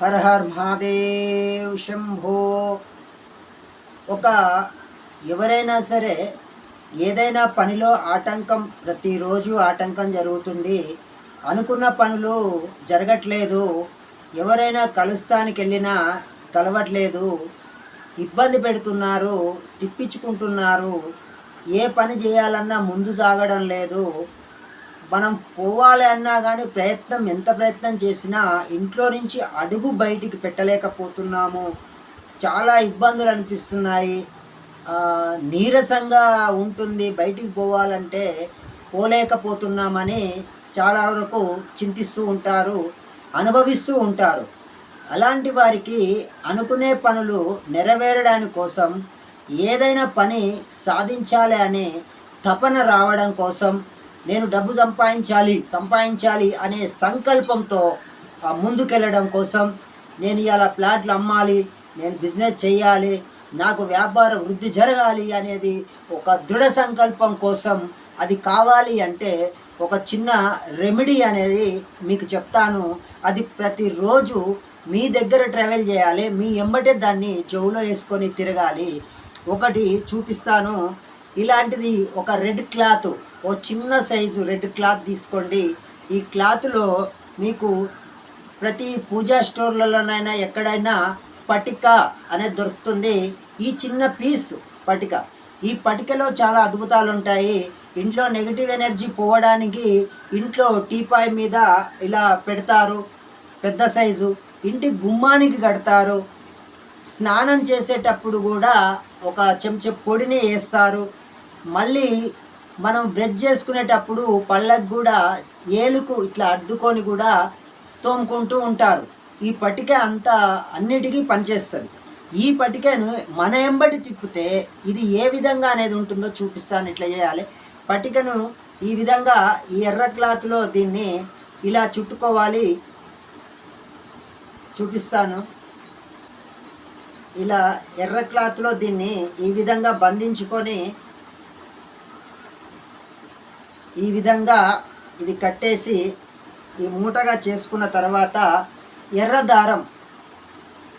హర her Mahadev Shambho. ఒక ఎవరైనా సరే ఏదైనా పనిలో ఆటంకం ప్రతిరోజు ఆటంకం జరుగుతుంది. అనుకున్న పనులు జరగట్లేదు. ఎవరైనా కలుస్తానికి వెళ్ళినా కలవట్లేదు. ఇబ్బంది పెడుతున్నారు తిప్పించుకుంటున్నారు. ఏ పని చేయాలన్నా ముందు సాగడం లేదు. మనం పోవాలి అన్నా కానీ ప్రయత్నం ఎంత ప్రయత్నం చేసినా ఇంట్లో నుంచి అడుగు బయటికి పెట్టలేకపోతున్నాము. చాలా ఇబ్బందులు అనిపిస్తున్నాయి. నీరసంగా ఉంటుంది బయటికి పోవాలంటే పోలేకపోతున్నామని చాలా వరకు చింతిస్తూ ఉంటారు అనుభవిస్తూ ఉంటారు. అలాంటి వారికి అనుకునే పనులు నెరవేరడానికి కోసం ఏదైనా పని సాధించాలి అనే తపన రావడం కోసం నేను డబ్బు సంపాదించాలి సంపాదించాలి అనే సంకల్పంతో ముందుకెళ్ళడం కోసం నేను ఇలా ప్లాట్లు అమ్మాలి నేను బిజినెస్ చేయాలి నాకు వ్యాపార వృద్ధి జరగాలి అనేది ఒక దృఢ సంకల్పం కోసం అది కావాలి అంటే ఒక చిన్న రెమెడీ అనేది మీకు చెప్తాను. అది ప్రతిరోజు మీ దగ్గర ట్రావెల్ చేయాలి మీ ఎంబటే దాన్ని చెవులో వేసుకొని తిరగాలి. ఒకటి చూపిస్తాను. ఇలాంటిది ఒక రెడ్ క్లాత్ ఓ చిన్న సైజు రెడ్ క్లాత్ తీసుకోండి. ఈ క్లాత్లో మీకు ప్రతి పూజా స్టోర్లలోనైనా ఎక్కడైనా పటిక అనేది దొరుకుతుంది. ఈ చిన్న పీస్ పటిక. ఈ పటికలో చాలా అద్భుతాలు ఉంటాయి. ఇంట్లో నెగిటివ్ ఎనర్జీ పోవడానికి ఇంట్లో టీపాయ్ మీద ఇలా పెడతారు. పెద్ద సైజు. ఇంటి గుమ్మానికి కడతారు. స్నానం చేసేటప్పుడు కూడా ఒక చెంచా పొడిని వేస్తారు. మళ్ళీ మనం బ్రష్ చేసుకునేటప్పుడు పళ్ళకు కూడా ఏలుకు ఇట్లా అడ్డుకొని కూడా తోముకుంటూ ఉంటారు. ఈ పటిక అంతా అన్నిటికీ పనిచేస్తుంది. ఈ పటికను మన ఎంబడి తిప్పితే ఇది ఏ విధంగా అనేది ఉంటుందో చూపిస్తాను ఇట్లా చేయాలి. పటికను ఈ విధంగా ఈ ఎర్ర క్లాత్లో దీన్ని ఇలా చుట్టుకోవాలి. చూపిస్తాను. ఇలా ఎర్ర క్లాత్లో దీన్ని ఈ విధంగా బంధించుకొని ఈ విధంగా ఇది కట్టేసి ఈ మూటగా చేసుకున్న తర్వాత ఎర్ర దారం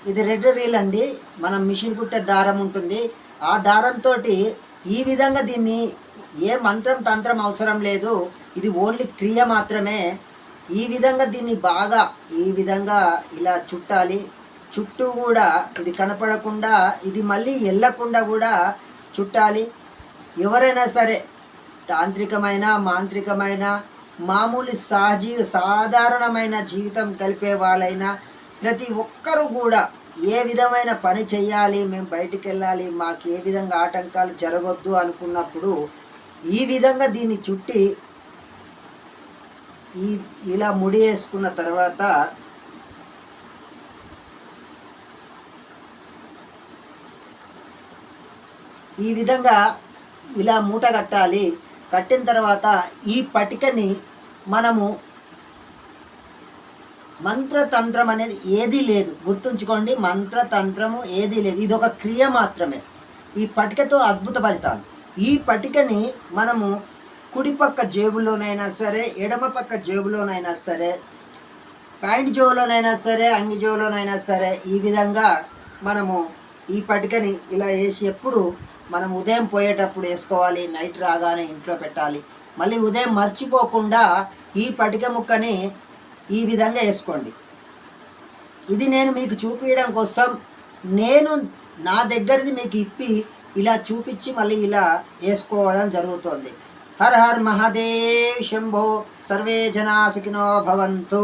ఇది రెడ్ రీల్ అండి. మనం మిషన్ కుట్టే దారం ఉంటుంది. ఆ దారంతో ఈ విధంగా దీన్ని ఏ మంత్రం తంత్రం అవసరం లేదు. ఇది ఓన్లీ క్రియ మాత్రమే. ఈ విధంగా దీన్ని బాగా ఈ విధంగా ఇలా చుట్టాలి. చుట్టూ కూడా ఇది కనపడకుండా ఇది మళ్ళీ వెళ్ళకుండా కూడా చుట్టాలి. ఎవరైనా సరే తాంత్రికమైన మాంత్రికమైన మామూలు సహజీ సాధారణమైన జీవితం కలిపే వాళ్ళైనా ప్రతి ఒక్కరూ కూడా ఏ విధమైన పని చేయాలి మేము బయటికి వెళ్ళాలి మాకు ఏ విధంగా ఆటంకాలు జరగొద్దు అనుకున్నప్పుడు ఈ విధంగా దీన్ని చుట్టి ఈ ఇలా ముడి వేసుకున్న తర్వాత ఈ విధంగా ఇలా మూట కట్టాలి. కట్టిన తర్వాత ఈ పటికని మనము మంత్రతంత్రం అనేది ఏదీ లేదు. గుర్తుంచుకోండి మంత్రతంత్రము ఏదీ లేదు. ఇది ఒక క్రియ మాత్రమే. ఈ పటికతో అద్భుత ఫలితాలు. ఈ పటికని మనము కుడిపక్క జేబులోనైనా సరే ఎడమ పక్క జేబులోనైనా సరే ప్యాంట్ జోలోనైనా సరే అంగి జోలోనైనా సరే ఈ విధంగా మనము ఈ పటికని ఇలా వేసి ఎప్పుడు మనం ఉదయం పోయేటప్పుడు వేసుకోవాలి నైట్ రాగానే ఇంట్లో పెట్టాలి. మళ్ళీ ఉదయం మర్చిపోకుండా ఈ పటిక ముక్కని ఈ విధంగా వేసుకోండి. ఇది నేను మీకు చూపించడం కోసం నేను నా దగ్గరది మీకు ఇప్పి ఇలా చూపించి మళ్ళీ ఇలా వేసుకోవడం జరుగుతుంది. హర్ హర్ మహాదేవ్ శంభో సర్వే జనా సుఖినో భవంతు.